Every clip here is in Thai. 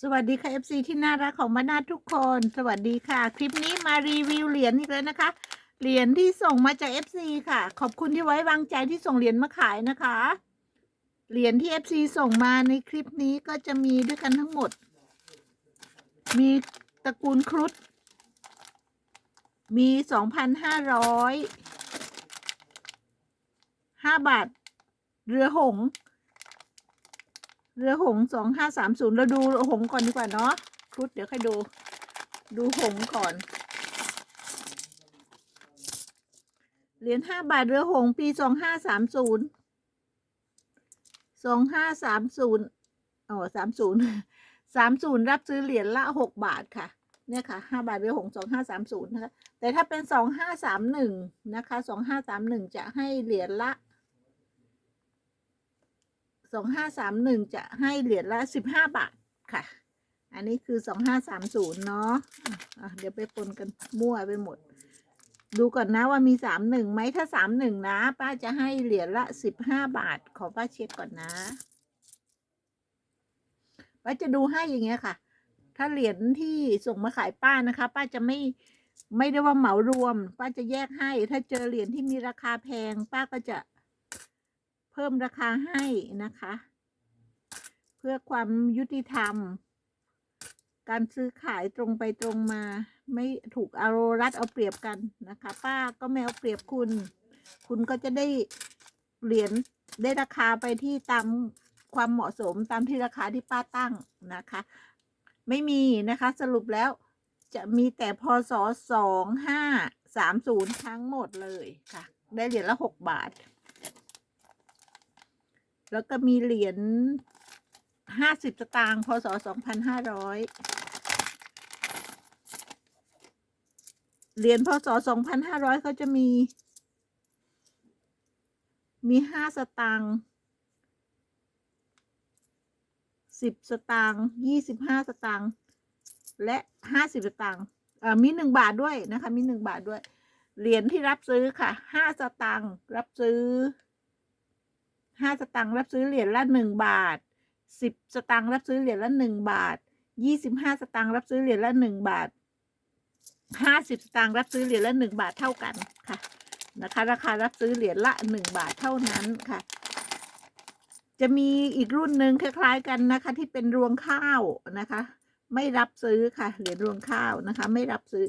สวัสดีค่ะ FC ที่น่ารักของมานาทุกคน สวัสดีค่ะ คลิปนี้มารีวิวเหรียญอีกแล้วนะคะ เหรียญที่ส่งมาจาก FC ค่ะ ขอบคุณที่ไว้วางใจที่ส่งเหรียญมาขายนะคะ เหรียญที่ FC ส่งมาในคลิปนี้ก็จะมีด้วยกันทั้งหมด มีตระกูลครุฑมีสองพันห้าร้อยห้าบาท เรือหง เรือหงสองห้าสามศูนย์เราดูหงก่อนดีกว่าเนาะครุฑเดี๋ยวค่อยดู ดูหงก่อน เหรียญห้าบาทเรือหงปีสองห้าสามศูนย์สองห้าสามศูนย์อ๋อสามศูนย์สามศูนย์รับซื้อเหรียญละหกบาทค่ะ เนี่ยค่ะห้าบาทเรือหงสองห้าสามศูนย์นะคะ แต่ถ้าเป็นสองห้าสามหนึ่งนะคะสองห้าสามหนึ่งจะให้เหรียญละ สองห้าสามหนึ่งจะให้เหรียญละสิบห้าบาทค่ะ อันนี้คือสองห้าสามศูนย์เนาะะเดี๋ยวไปปนกันมั่วไปหมด ดูก่อนนะว่ามีสามหนึ่งไหมถ้าสามหนึ่งนะ ป้าจะให้เหรียญละสิบห้าบาท ขอป้าเช็คก่อนนะ ป้าจะดูให้อย่างเงี้ยค่ะ ถ้าเหรียญที่ส่งมาขายป้านะคะ ป้าจะไม่ไม่ได้ว่าเหมารวม ป้าจะแยกให้ ถ้าเจอเหรียญที่มีราคาแพง ป้าก็จะ เพิ่มราคาให้นะคะ เพื่อความยุติธรรม การซื้อขายตรงไปตรงมา ไม่ถูกเอารัดเอาเปรียบกันนะคะ ป้าก็ไม่เอาเปรียบคุณ คุณก็จะได้เหรียญได้ราคาไปที่ตามความเหมาะสมตามที่ราคาที่ป้าตั้งนะคะ ไม่มีนะคะสรุปแล้วจะมีแต่พศสองห้าสามศูนย์ทั้งหมดเลยค่ะ ได้เหรียญละหกบาท แล้วก็มีเหรียญห้าสิบสตางค์พศสองพันห้าร้อยเหรียญพศสองพันห้าร้อยเขาจะมี มีห้าสตางค์สิบสตางค์ยี่สิบห้าสตางค์และห้าสิบสตางค์มีหนึ่งบาทด้วยนะคะ มีหนึ่งบาทด้วย เหรียญที่รับซื้อค่ะห้าสตางค์รับซื้อ ห้าสตางค์รับซื้อเหรียญละหนึ่งบาทสิบสตางค์รับซื้อเหรียญละหนึ่งบาทยี่สิบห้าสตางค์รับซื้อเหรียญละหนึ่งบาทห้าสิบสตางค์รับซื้อเหรียญละหนึ่งบาทเท่ากันค่ะนะคะราคารับซื้อเหรียญละหนึ่งบาทเท่านั้นค่ะ จะมีอีกรุ่นหนึ่งคล้ายๆกันนะคะ ที่เป็นรวงข้าวนะคะ ไม่รับซื้อค่ะเหรียญรวงข้าวนะคะ ไม่รับซื้อ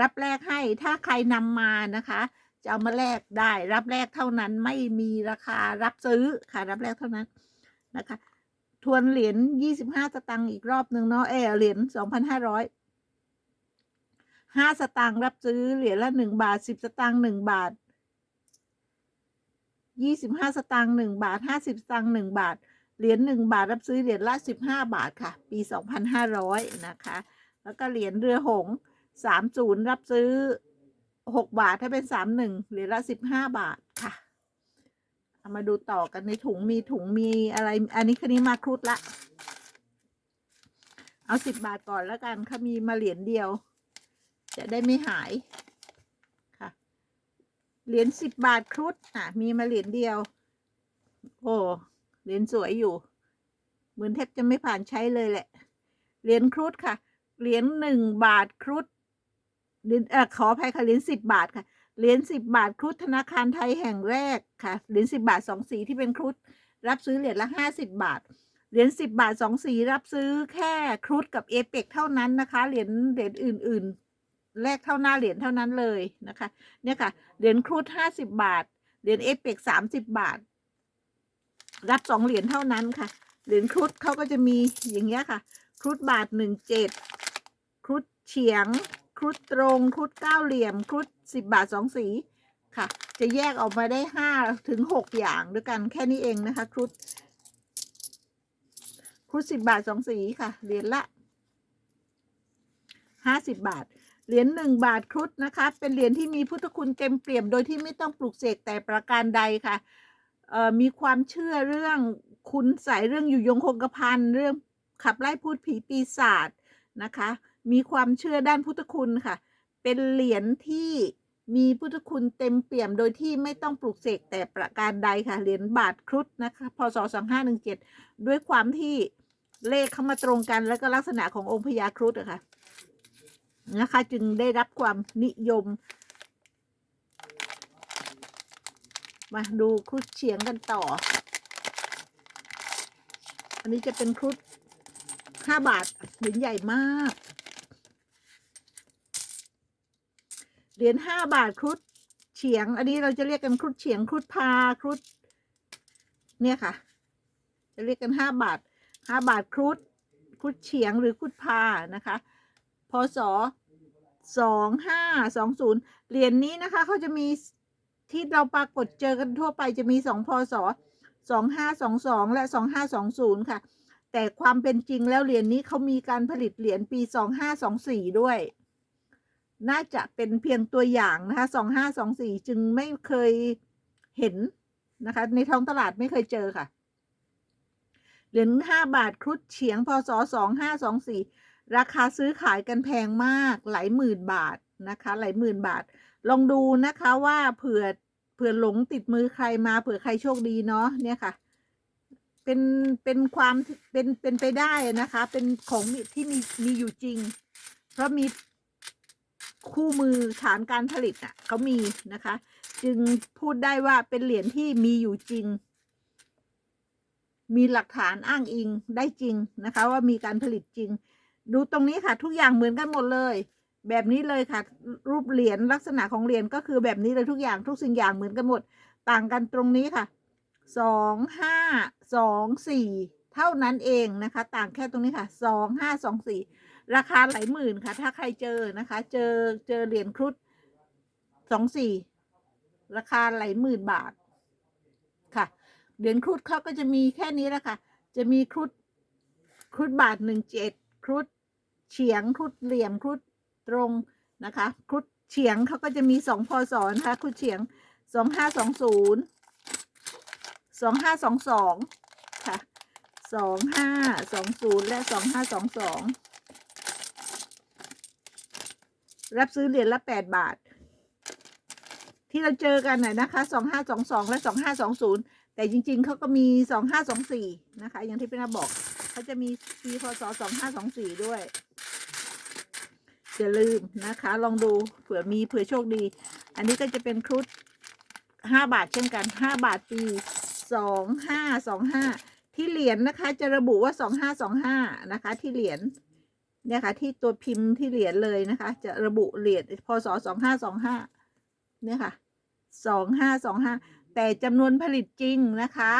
รับแลกให้ถ้าใครนำมานะคะ จะเอามาแลกได้ รับแลกเท่านั้นไม่มีราคารับซื้อค่ะ รับแลกเท่านั้นนะคะ ทวนเหรียญยี่สิบห้าสตังค์อีกรอบหนึ่งเนาะเออเหรียญสองพันห้าร้อยห้าสตางค์รับซื้อเหรียญละหนึ่งบาทสิบสตางค์หนึ่งบาทยี่สิบห้าสตางค์หนึ่งบาทห้าสิบสตางค์หนึ่งบาทเหรียญหนึ่งบาทรับซื้อเหรียญละสิบห้าบาทค่ะ ปีสองพันห้าร้อยนะคะ แล้วก็เหรียญเรือหงสามศูนย์รับซื้อ หกบาทถ้าเป็นสามหนึ่งเหรียญละสิบห้าบาทค่ะ เอามาดูต่อกันในถุงมีถุงมีอะไร อันนี้คันนี้มาครุฑละ เอาสิบบาทก่อนแล้วกันค่ะมีมาเหรียญเดียว จะได้ไม่หายค่ะ เหรียญสิบบาทครุฑอะ มีมาเหรียญเดียว โอ้เหรียญสวยอยู่ เหมือนแทบจะไม่ผ่านใช้เลยแหละ เหรียญครุฑค่ะ เหรียญหนึ่งบาทครุฑ เหรียญเออขออภัยค่ะเหรียญสิบบาทค่ะเหรียญสิบบาทครุฑธนาคารไทยแห่งแรกค่ะเหรียญสิบาทสองสีที่เป็นครุฑรับซื้อเหรียญละห้าสิบบาทเหรียญสิบบาทสองสีรับซื้อแค่ครุฑกับเอเปกเท่านั้นนะคะเหรียญเหรียญอื่น ๆ แลกเท่าหน้าเหรียญเท่านั้นเลยนะคะเนี่ยค่ะเหรียญครุฑห้าสิบบาทเหรียญเอเปกสามสิบบาท รับสองเหรียญเท่านั้นค่ะเหรียญครุฑเขาก็จะมีอย่างเงี้ยค่ะครุฑบาทหนึ่งเจ็ดครุฑเฉียง ครุฑตรงครุฑเก้าเหลี่ยมครุฑสิบบาทสองสีค่ะ จะแยกออกมาได้ห้าถึงหกอย่างด้วยกันแค่นี้เองนะคะ ครุฑครุฑสิบบาทสองสีค่ะเหรียญละห้าสิบบาทเหรียญหนึ่งบาทครุฑนะคะ เป็นเหรียญที่มีพุทธคุณเต็มเปี่ยมโดยที่ไม่ต้องปลูกเสกแต่ประการใดค่ะมีความเชื่อเรื่องคุณใส่เรื่องอยู่ยงคงกระพันเรื่องขับไล่พูดผีปีศาจนะคะ มีความเชื่อด้านพุทธคุณค่ะ เป็นเหรียญที่มีพุทธคุณเต็มเปี่ยมโดยที่ไม่ต้องปลูกเสกแต่ประการใดค่ะ เหรียญบาทครุฑนะคะพศ2517 ด้วยความที่เลขเข้ามาตรงกันแล้วก็ลักษณะขององค์พญาครุฑอะค่ะนะคะ จึงได้รับความนิยม มาดูครุฑเฉียงกันต่อ อันนี้จะเป็นครุฑห้าบาทเหรียญใหญ่มาก เหรียญห้าบาทครุฑเฉียง อันนี้เราจะเรียกกันครุฑเฉียงครุฑพาครุฑเนี่ยค่ะ จะเรียกกันห้าบาทห้าบาทครุฑครุฑเฉียงหรือครุฑพานะคะพศสองห้าสองศูนย์เหรียญนี้นะคะเขาจะมีที่เราปรากฏเจอกันทั่วไปจะมีสองพศสองห้าสองสองและสองห้าสองศูนย์ค่ะ แต่ความเป็นจริงแล้วเหรียญนี้เขามีการผลิตเหรียญปีสองห้าสองสี่ด้วย น่าจะเป็นเพียงตัวอย่างนะคะสองห้าสองสี่จึงไม่เคยเห็นนะคะ ในท้องตลาดไม่เคยเจอค่ะ เหรียญห้าบาทครุฑเฉียงพศสองห้าสองสี่ราคาซื้อขายกันแพงมากหลายหมื่นบาทนะคะหลายหมื่นบาท ลองดูนะคะว่าเผื่อเผื่อหลงติดมือใครมาเผื่อใครโชคดีเนาะเนี่ยค่ะ เป็นเป็นความเป็นเป็นไปได้นะคะ เป็นของที่มีมีอยู่จริง เพราะมี คู่มือฐานการผลิตอะเขามีนะคะ จึงพูดได้ว่าเป็นเหรียญที่มีอยู่จริง มีหลักฐานอ้างอิงได้จริงนะคะ ว่ามีการผลิตจริง ดูตรงนี้ค่ะ ทุกอย่างเหมือนกันหมดเลย แบบนี้เลยค่ะ รูปเหรียญลักษณะของเหรียญก็คือแบบนี้เลยทุกอย่างทุกสิ่งอย่างเหมือนกันหมด ต่างกันตรงนี้ค่ะสองห้าสองสี่เท่านั้นเองนะคะ ต่างแค่ตรงนี้ค่ะสองห้าสองสี่ ราคาหลายหมื่นค่ะ ถ้าใครเจอนะคะ เจอเจอเหรียญครุฑสองสี่ราคาหลายหมื่นบาทค่ะเหรียญครุฑเขาก็จะมีแค่นี้แหละค่ะ จะมีครุฑครุฑบาทหนึ่งเจ็ดครุฑเฉียงครุฑเหลี่ยมครุฑตรงนะคะครุฑเฉียงเขาก็จะมีสองพศนะคะครุฑเฉียงสองห้าสองศูนย์สองห้าสองสองค่ะสองห้าสองศูนย์และสองห้าสองสอง รับซื้อเหรียญละแปดบาท ที่เราเจอกันน่ะนะคะสองห้าสองสองและสองห้าสองศูนย์แต่จริง ๆเขาก็มีสองห้าสองสี่นะคะ อย่างที่เป็นบอกเขาจะมีปีพศสองห้าสองสี่ด้วยอย่าลืมนะคะ ลองดูเผื่อมีเผื่อโชคดี อันนี้ก็จะเป็นครุฑห้าบาทเช่นกันห้าบาทปีสองห้าสองห้าที่เหรียญนะคะ จะระบุว่าสองห้าสองห้านะคะ ที่เหรียญ เนี่ยค่ะ ที่ตัวพิมพ์ที่เหรียญเลยนะคะ จะระบุเหรียญพศสองห้าสองห้าเนี่ยค่ะสองห้าสองห้าแต่จำนวนผลิตจริงนะคะ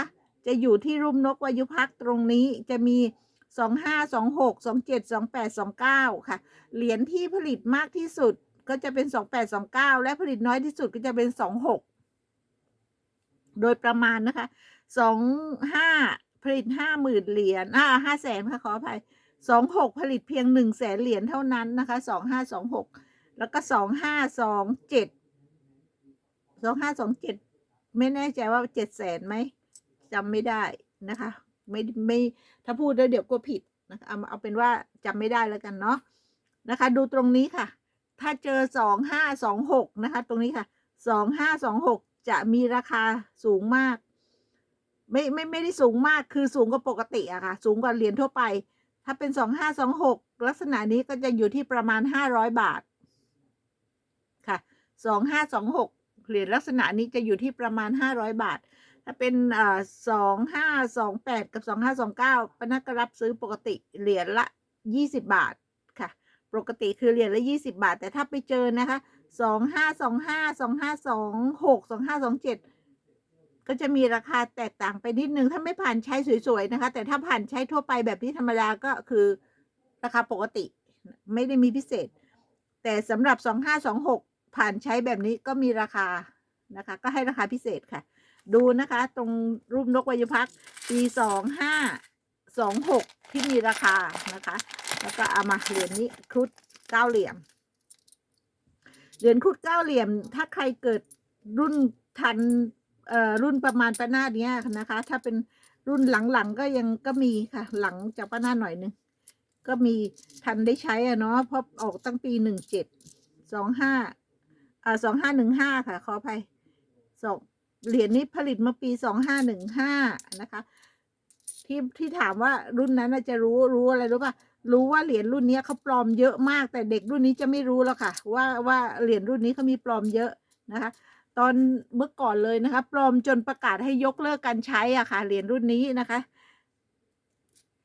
จะอยู่ที่รุ่มนกวายุพักตรงนี้จะมีสองห้าสองหกสองเจ็ดสองแปดสองเก้าค่ะ เหรียญที่ผลิตมากที่สุดก็จะเป็นสองแปดสองเก้าและผลิตน้อยที่สุดก็จะเป็นสองหกโดยประมาณนะคะสองห้าผลิตห้าหมื่นเหรียญอ่าห้าแสนค่ะขออภัย สองหกผลิตเพียงหนึ่งแสนเหรียญเท่านั้นนะคะสองห้าสองหกแล้วก็สองห้าสองเจ็ดสองห้าสองเจ็ดไม่แน่ใจว่าเจ็ดแสนไหมจำไม่ได้นะคะ ไม่ไม่ถ้าพูดแล้วเดี๋ยวก็ผิดนะคะเอาเอาเป็นว่าจำไม่ได้แล้วกันเนาะนะคะ ดูตรงนี้ค่ะ ถ้าเจอสองห้าสองหกนะคะ ตรงนี้ค่ะสองห้าสองหกจะมีราคาสูงมาก ไม่ไม่ไม่ได้สูงมากคือสูงกว่าปกติอะค่ะ สูงกว่าเหรียญทั่วไป ถ้าเป็นสองห้าสองหกลักษณะนี้ก็จะอยู่ที่ประมาณห้าร้อยบาท ค่ะสองห้าสองหกเหรียญลักษณะนี้จะอยู่ที่ประมาณห้าร้อยบาท ถ้าเป็นสองห้าสองแปดกับสองห้าสองเก้าปนักกรับซื้อปกติเหรียญละยี่สิบบาทค่ะ ปกติคือเหรียญละยี่สิบาท แต่ถ้าไปเจอนะคะสองห้าสองห้าสองห้าสองหกสองห้าสองเจ็ด ก็จะมีราคาแตกต่างไปนิดนึง ถ้าไม่ผ่านใช้สวยๆนะคะ แต่ถ้าผ่านใช้ทั่วไปแบบนี้ธรรมดาก็คือราคาปกติ ไม่ได้มีพิเศษ แต่สำหรับสองห้าสองหกผ่านใช้แบบนี้ก็มีราคานะคะ ก็ให้ราคาพิเศษค่ะ ดูนะคะตรงรูปนกวายุพักปีสองห้าสองหกที่มีราคานะคะ แล้วก็เอามาเหรียญนี้ครุฑเก้าเหลี่ยมเหรียญครุฑเก้าเหลี่ยม ถ้าใครเกิดรุ่นทัน เอ่อรุ่นประมาณป้านาดเนี้ยนะคะ ถ้าเป็นรุ่นหลังๆก็ยังก็มีค่ะ หลังจากป้านาดหน่อยนึงก็มีทันได้ใช้อะเนาะเพราะออกตั้งปีหนึ่งเจ็ดสองห้าอ่าสองห้าหนึ่งห้าค่ะขออภัยสองเหรียญนี้ผลิตมาปีสองห้าหนึ่งห้านะคะที่ที่ถามว่ารุ่นนั้นจะรู้รู้อะไรรู้ป่ะรู้ว่าเหรียญรุ่นเนี้ยเขาปลอมเยอะมากแต่เด็กรุ่นนี้จะไม่รู้แล้วค่ะ ว่าว่าเหรียญรุ่นนี้เขามีปลอมเยอะนะคะ ตอนเมื่อก่อนเลยนะคะ ปลอมจนประกาศให้ยกเลิกการใช้อะค่ะเหรียญรุ่นนี้นะคะ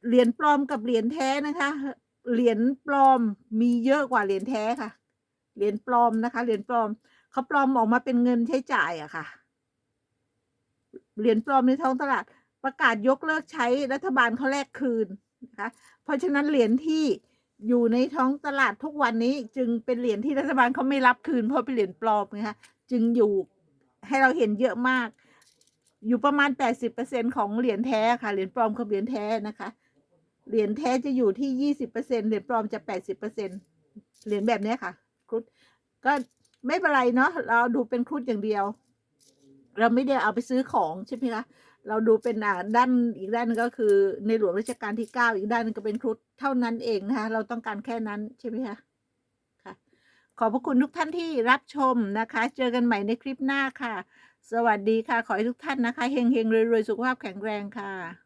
เหรียญปลอมกับเหรียญแท้นะคะ เหรียญปลอมมีเยอะกว่าเหรียญแท้ค่ะ เหรียญปลอมนะคะ เหรียญปลอมเขาปลอมออกมาเป็นเงินใช้จ่ายอะค่ะ เหรียญปลอมในท้องตลาดประกาศยกเลิกใช้รัฐบาลเขาแลกคืนนะคะ เพราะฉะนั้นเหรียญที่ อยู่ในท้องตลาดทุกวันนี้จึงเป็นเหรียญที่รัฐบาลเขาไม่รับคืนเพราะเป็นเหรียญปลอมนะคะจึงอยู่ให้เราเห็นเยอะมาก อยู่ประมาณแปดสิบเปอร์เซ็นของเหรียญแท้ค่ะเหรียญปลอมกับเหรียญแท้นะคะเหรียญแท้จะอยู่ที่ยี่สิบเหรียญปลอมจะแปดสิบเหรียญแบบนี้ค่ะครุฑก็ไม่เป็นไรเนาะเราดูเป็นครุฑอย่างเดียว เราไม่ได้เอาไปซื้อของใช่ไหมคะ เราดูเป็นอ่าด้านอีกด้านหนึงก็คือในหลวงรัชกาลที่เก้าอีกด้านหนึงก็เป็นครุฑเท่านั้นเองนะคะเราต้องการแค่นั้นใช่ไหมคะค่ะ ขอบพระคุณทุกท่านที่รับชมนะคะ เจอกันใหม่ในคลิปหน้าค่ะ สวัสดีค่ะ ขอให้ทุกท่านนะคะเฮงเฮงๆรวยๆสุขภาพแข็งแรงค่ะ